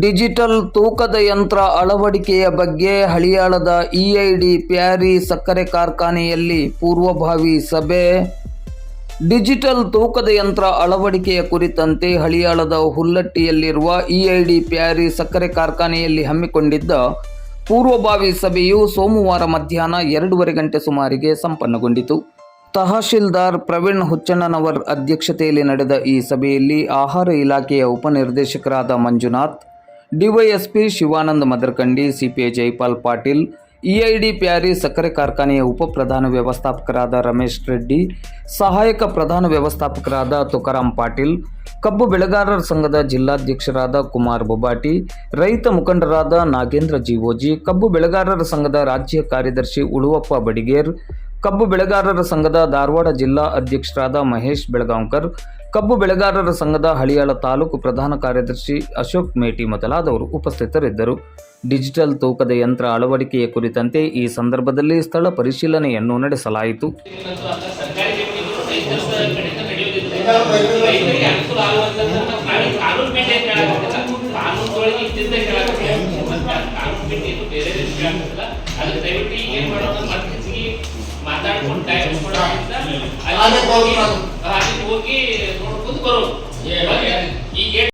Digital ತೂಕದ ಯಂತ್ರ ಅಳವಡಿಕೆಯ ಬಗ್ಗೆ ಹಳಿಯಾಳದ ಇಐಡಿ ಪ್ಯಾರಿ ಸಕ್ಕರೆ ಕಾರ್ಖಾನೆಯಲ್ಲಿ ಪೂರ್ವಭಾವಿ ಸಭೆ. ಡಿಜಿಟಲ್ ತೂಕದ ಯಂತ್ರ ಅಳವಡಿಕೆಯ ಕುರಿತಂತೆ ಹಳಿಯಾಳದ ಹುಲ್ಲಟ್ಟಿಯಲ್ಲಿರುವ ಇಐಡಿ ಪ್ಯಾರಿ ಸಕ್ಕರೆ ಕಾರ್ಖಾನೆಯಲ್ಲಿ ಹಮ್ಮಿಕೊಂಡಿದ್ದ ಪೂರ್ವಭಾವಿ ಸಭೆಯು ಸೋಮವಾರ ಮಧ್ಯಾಹ್ನ ಎರಡೂವರೆ ಗಂಟೆ ಸುಮಾರಿಗೆ ಸಂಪನ್ನಗೊಂಡಿತು. ತಹಶೀಲ್ದಾರ್ ಪ್ರವೀಣ್ ಹುಚ್ಚಣ್ಣನವರ್ ಅಧ್ಯಕ್ಷತೆಯಲ್ಲಿ ನಡೆದ ಈ ಸಭೆಯಲ್ಲಿ ಆಹಾರ ಇಲಾಖೆಯ ಉಪನಿರ್ದೇಶಕರಾದ Manjunath DYSP Shivananda Madarkandi, CPI Jaipal Patil EID Parry ಸಕ್ಕರೆ ಕಾರ್ಖಾನೆಯ ಉಪ ಪ್ರಧಾನ ವ್ಯವಸ್ಥಾಪಕರಾದ ರಮೇಶ್ ರೆಡ್ಡಿ, ಸಹಾಯಕ ಪ್ರಧಾನ ವ್ಯವಸ್ಥಾಪಕರಾದ ತುಕಾರಾಂ ಪಾಟೀಲ್, ಕಬ್ಬು ಬೆಳೆಗಾರರ ಸಂಘದ ಜಿಲ್ಲಾಧ್ಯಕ್ಷರಾದ ಕುಮಾರ್ ಬೊಬಾಟಿ ರೈತ ಮುಖಂಡರಾದ ನಾಗೇಂದ್ರ ಜೀವೋಜಿ ಕಬ್ಬು ಬೆಳೆಗಾರರ ಸಂಘದ ರಾಜ್ಯ ಕಾರ್ಯದರ್ಶಿ ಉಳುವಪ್ಪ ಬಡಿಗೇರ್ ಕಬ್ಬು ಬೆಳೆಗಾರರ ಸಂಘದ ಧಾರವಾಡ ಜಿಲ್ಲಾ ಅಧ್ಯಕ್ಷರಾದ ಮಹೇಶ್ ಬೆಳಗಾಂವ್ಕರ್, ಕಬ್ಬು ಬೆಳೆಗಾರರ ಸಂಘದ ಹಳಿಯಾಳ ತಾಲೂಕು ಪ್ರಧಾನ ಕಾರ್ಯದರ್ಶಿ ಅಶೋಕ್ ಮೇಟಿ ಮೊದಲಾದವರು ಉಪಸ್ಥಿತರಿದ್ದರು. ಡಿಜಿಟಲ್ ತೂಕದ ಯಂತ್ರ ಅಳವಡಿಕೆಯ ಕುರಿತಂತೆ ಈ ಸಂದರ್ಭದಲ್ಲಿ ಸ್ಥಳ ಪರಿಶೀಲನೆಯನ್ನು ನಡೆಸಲಾಯಿತು. ಕಾನೂನು ಬಿಟ್ಟು ಏನು ಹೇಳಕ್ಕಾಗಲ್ಲ ಕಾನೂನೊಳಗೆ ಇದ್ದಿದ್ದೇ ಹೇಳಕ್ಕೆ ಮತ್ತೆ ಕಾನೂನು ಬಿಟ್ಟು ಏನು ಬೇರೆ ರೀತಿ ಹೇಳಕ್ಕಾಗಲ್ಲ ಅದಕ್ಕೆ ದಯವಿಟ್ಟು ಈಗ ಏನು ಮಾಡೋದು ಮತ್ತೆ ಹೆಚ್ಚಿಗೆ ಮಾತಾಡ್ಕೊಂಡು ಟೈಮ್ ಕೊಡೋದ್ರಿಂದ ಅಲ್ಲಿ ಹೋಗಿ ಅಲ್ಲಿ ಹೋಗಿ ನೋಡ್ಕೊಂಡು ಬರೋದು